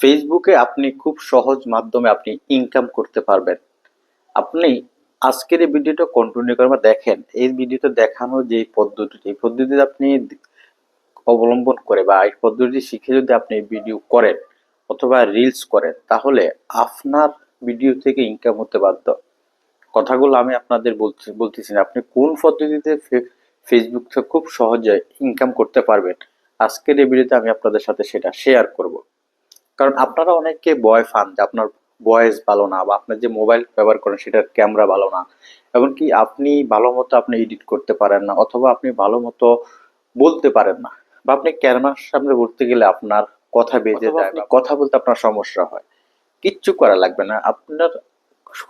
ফেসবুকে আপনি খুব সহজ মাধ্যমে আপনি ইনকাম করতে পারবেন। আপনি আজকের এই ভিডিওটা কন্টিনিউ করে দেখেন, এই ভিডিওতে দেখানো যে পদ্ধতি, এই পদ্ধতিতে আপনি অবলম্বন করে বা এই পদ্ধতি শিখে যদি আপনি ভিডিও করেন অথবা রিলস করেন, তাহলে আপনার ভিডিও থেকে ইনকাম হতে বাধ্য। কথাগুলো আমি আপনাদের বলছি, বলতেছি না। আপনি কোন পদ্ধতিতে ফেসবুক থেকে খুব সহজে ইনকাম করতে পারবেন, আজকের এই ভিডিওতে আমি আপনাদের সাথে সেটা শেয়ার করব। কারণ আপনারা অনেকে ভয় পান যে আপনার ভয়েস ভালো না বা আপনার যে মোবাইল ব্যবহার করেন সেটার ক্যামেরা ভালো না। এমনকি আপনি ভালো মতো আপনি এডিট করতে পারেন না অথবা আপনি ভালো মতো বলতে পারেন না বা আপনি ক্যামেরার সামনে বলতে গেলে আপনার কথা বেজে যায় কথা বলতে আপনার সমস্যা হয়। কিচ্ছু করা লাগবে না। আপনার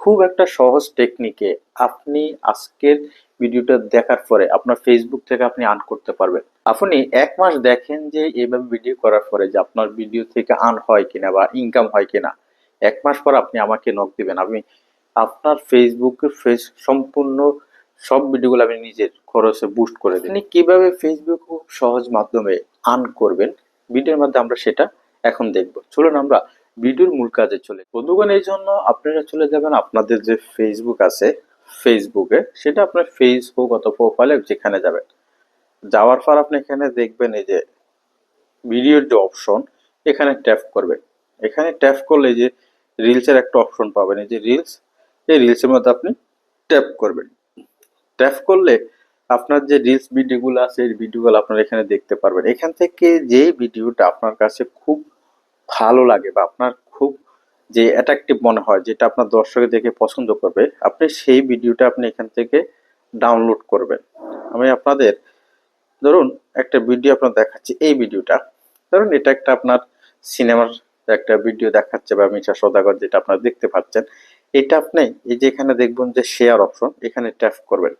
খুব একটা সহজ টেকনিকে আপনি আজকের ভিডিওটা দেখার পরে আপনার ফেসবুক থেকে আপনি আর্ন করতে পারবেন। আপনি এক মাস দেখেন যে এইভাবে ভিডিও করার পরে যে আপনার ভিডিও থেকে আর্ন হয় কিনা বা ইনকাম হয় কিনা, এক মাস পর আপনি আমাকে নক দিবেন। আমি আপনার ফেসবুকের ফেস সম্পূর্ণ সব ভিডিওগুলো আমি নিজের খরচে বুস্ট করে দিই। আপনি কীভাবে ফেসবুক খুব সহজ মাধ্যমে আর্ন করবেন? ভিডিওর মাধ্যমে আমরা সেটা এখন দেখব। চলুন আমরা ভিডিওর মূল কাজে চলে। বন্ধুগণ, এই জন্য আপনারা চলে যাবেন আপনাদের যে ফেসবুক আছে ফেসবুকে সেটা আপনার ফেসবুক অথবা প্রোফাইলে যেখানে যাবেন। যাওয়ার পর আপনি এখানে দেখবেন এই যে ভিডিওর যে অপশন, এখানে ট্যাপ করবেন এখানে ট্যাপ করলে যে রিলসের একটা অপশন পাবেন। এই যে রিলস এই রিলসের মধ্যে আপনি ট্যাপ করবেন। ট্যাপ করলে আপনার যে রিলস ভিডিওগুলো আছে, এই ভিডিওগুলো আপনারা এখানে দেখতে পারবেন। এখান থেকে যে ভিডিওটা আপনার কাছে খুব ভালো লাগে বা আপনার খুব যে অ্যাট্রাকটিভ মনে হয়, যেটা আপনার দর্শকে দেখে পছন্দ করবে, আপনি সেই ভিডিওটা আপনি এখান থেকে ডাউনলোড করবেন। আমি আপনাদের ধরুন, একটা ভিডিও আপনার দেখাচ্ছে, এই ভিডিওটা ধরুন, এটা একটা আপনার সিনেমার একটা ভিডিও দেখাচ্ছে বা মিশা সদাগর যেটা আপনারা দেখতে পাচ্ছেন, এটা আপনি এই যে এখানে দেখবেন যে শেয়ার অপশন এখানে ট্যাপ করবেন।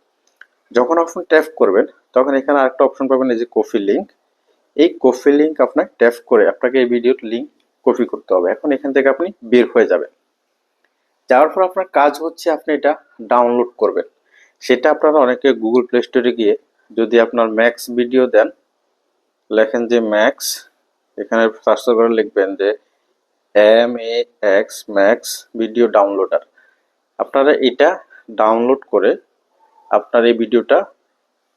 যখন আপনি ট্যাপ করবেন, তখন এখানে আরেকটা অপশন পাবেন, এই যে কফি লিঙ্ক এই কফি লিঙ্ক আপনার ট্যাপ করে আপনাকে এই ভিডিওর লিঙ্ক কপি করতে হবে। এখন এখান থেকে আপনি বের হয়ে যাবেন। যাওয়ার পর আপনার কাজ হচ্ছে আপনি এটা ডাউনলোড করবেন। সেটা আপনারা অনেকে গুগল প্লে স্টোরে গিয়ে যদি আপনার ম্যাক্স ভিডিও দেন, লেখেন যে ম্যাক্স এখানে সার্চ করে লিখবেন যে M A X max video downloader আপনারা এটা ডাউনলোড করে আপনার এই ভিডিওটা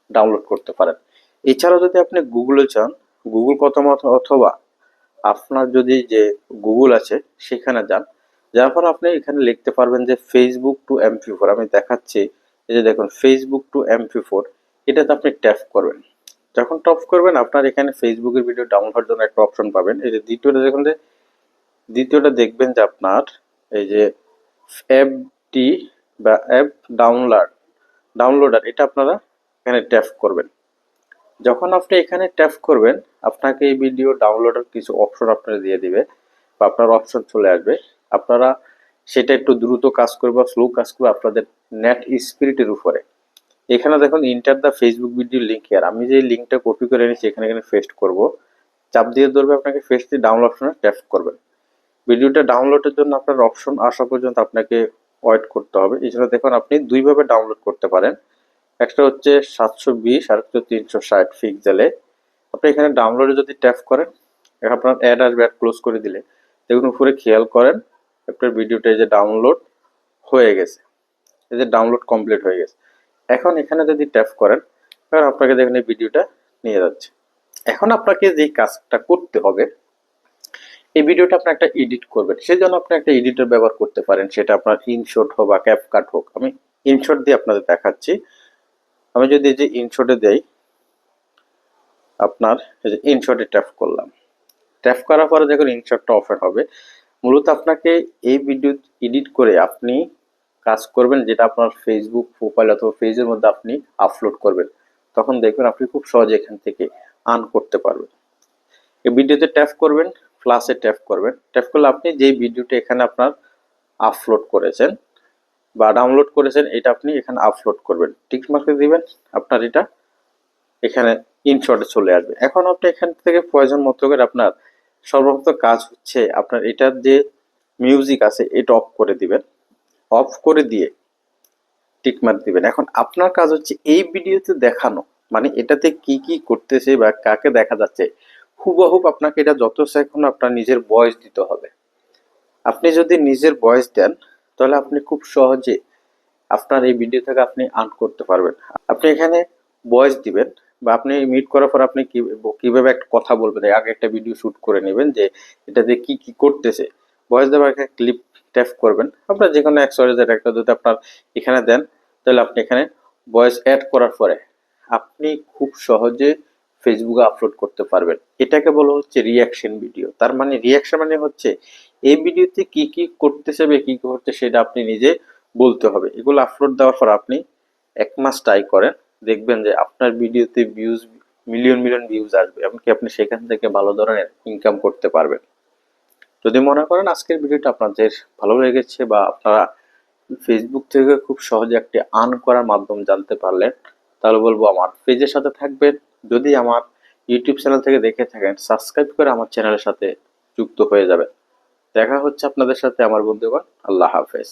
ডাউনলোড করতে পারেন। এছাড়াও যদি আপনি গুগলে চান গুগল প্রথম অথবা আপনার যদি যে গুগল আছে, সেখানে যান। যার পর আপনি এখানে লিখতে পারবেন যে ফেসবুক টু এমপি ফোর আমি দেখাচ্ছি, এই যে দেখুন ফেসবুক টু এমপি ফোর এটাতে আপনি ট্যাপ করবেন। যখন টপ করবেন, আপনার এখানে ফেসবুকের ভিডিও ডাউনলোডের জন্য একটা অপশন পাবেন। এই যে দ্বিতীয়টা দেখুন যে, দ্বিতীয়টা দেখবেন যে আপনার এই যে অ্যাপ টি বা অ্যাপ ডাউনলোড ডাউনলোডার এটা আপনারা এখানে ট্যাপ করবেন। যখন আপনি এখানে ট্যাপ করবেন, আপনাকে এই ভিডিও ডাউনলোডের কিছু অপশন আপনারা দিয়ে দিবে বা আপনার অপশন চলে আসবে। আপনারা সেটা একটু দ্রুত কাজ করবে বা স্লো কাজ করবে আপনাদের নেট স্পিরিটের উপরে। এখানে দেখুন enter the Facebook video link here আমি যে লিঙ্কটা কপি করে এনেছি, এখানে এখানে পেস্ট করব। চাপ দিয়ে ধরবে আপনাকে পেস্ট দিয়ে ডাউনলোড অপশনে ট্যাপ করবেন। ভিডিওটা ডাউনলোডের জন্য আপনার অপশন আসা পর্যন্ত আপনাকে ওয়েট করতে হবে। এছাড়া দেখুন আপনি দুইভাবে ডাউনলোড করতে পারেন। একটা হচ্ছে সাতশো বিশ, আর একটা তিনশো ষাট পিক্সেলে আপনি এখানে ডাউনলোডে যদি ট্যাপ করেন, আপনার অ্যাড আসবে অ্যাড ক্লোজ করে দিলে। দেখুন উপরে খেয়াল করেন, আপনার ভিডিওটা এই যে ডাউনলোড হয়ে গেছে। এই যে ডাউনলোড কমপ্লিট হয়ে গেছে। এখন এখানে যদি ট্যাপ করেন তখন আপনাকে দেখুন এই ভিডিওটা নিয়ে যাচ্ছে। এখন আপনাকে যে কাজটা করতে হবে, এই ভিডিওটা আপনি একটা এডিট করবেন। সেই জন্য আপনি একটা এডিটর ব্যবহার করতে পারেন। সেটা আপনার ইনশট হোক বা ক্যাপকাট হোক। আমি ইনশট দিয়ে আপনাদের দেখাচ্ছি। আমি যদি এই যে ইনশটে দেই, আপনার এই যে ট্যাপ করলাম। ট্যাপ করার পরে দেখুন ইনশটটা ওপেন হবে। মূলত আপনাকে এই ভিডিও এডিট করে আপনি কাজ করবেন, যেটা আপনার ফেসবুক প্রোফাইল অথবা পেজের মধ্যে আপনি আপলোড করবেন। তখন দেখবেন আপনি খুব সহজে এখান থেকে আর্ন করতে পারবেন। এই ভিডিওতে ট্যাপ করবেন প্লাসে ট্যাপ করবেন। ট্যাপ করলে আপনি যেই ভিডিওটা এখানে আপনার আপলোড করেছেন বা ডাউনলোড করেছেন, এটা আপনি এখানে আপলোড করবেন। টিক মার্কে দিবেন, আপনার এটা এখানে ইনশর্টে চলে আসবে। এখন আপনি এখান থেকে প্রয়োজন মতো করে আপনার সর্বপ্রথম কাজ হচ্ছে আপনার এটার যে মিউজিক আছে, এটা অফ করে দিবেন। অফ করে দিয়ে টিক মার্ক দিবেন। এখন আপনার কাজ হচ্ছে এই ভিডিওতে দেখানো মানে এটাতে কি কি করতেছে বা কাকে দেখা যাচ্ছে হুবহুব আপনাকে এটা যত সেকেন্ড আপনার নিজের ভয়েস দিতে হবে। আপনি যদি নিজের ভয়েস দেন, তাহলে আপনি খুব সহজে আপনার এই ভিডিও থেকে আপনি আর্ন করতে পারবেন। আপনি এখানে ভয়েস দিবেন বা আপনি মিট করার পর আপনি কীভাবে একটা কথা বলবেন, আগে একটা ভিডিও শুট করে নেবেন যে এটাতে কি কি করতেছে। ভয়েস দেওয়ার একটা ক্লিপ ট্যাপ করবেন। আপনার যে কোনো অ্যাক্সেসরিজের একটা যদি আপনার এখানে দেন, তাহলে আপনি এখানে ভয়েস অ্যাড করার পরে আপনি খুব সহজে ফেসবুকে আপলোড করতে পারবেন। এটাকে বলা হচ্ছে রিয়াকশন ভিডিও তার মানে রিয়াকশন মানে হচ্ছে এই ভিডিওতে কি কি করতেছে কী কি হচ্ছে সেটা আপনি নিজে বলতে হবে। এগুলো আপলোড দেওয়ার পর আপনি এক মাস ট্রাই করেন, দেখবেন যে আপনার ভিডিওতে ভিউজ মিলিয়ন মিলিয়ন ভিউজ আসবে। এমনকি আপনি সেখান থেকে ভালো ধরনের ইনকাম করতে পারবেন। যদি মনে করেন আজকের ভিডিওটা আপনাদের ভালো লেগেছে বা আপনারা ফেসবুক থেকে খুব সহজে একটি আর্ন করার মাধ্যম জানতে পারলেন, তাহলে বলব আমার পেজের সাথে থাকবেন। যদি আমার ইউটিউব চ্যানেল থেকে দেখে থাকেন সাবস্ক্রাইব করে আমার চ্যানেলের সাথে যুক্ত হয়ে যাবেন। দেখা হচ্ছে আপনাদের সাথে, আমার বন্ধুগণ, আল্লাহ হাফেজ।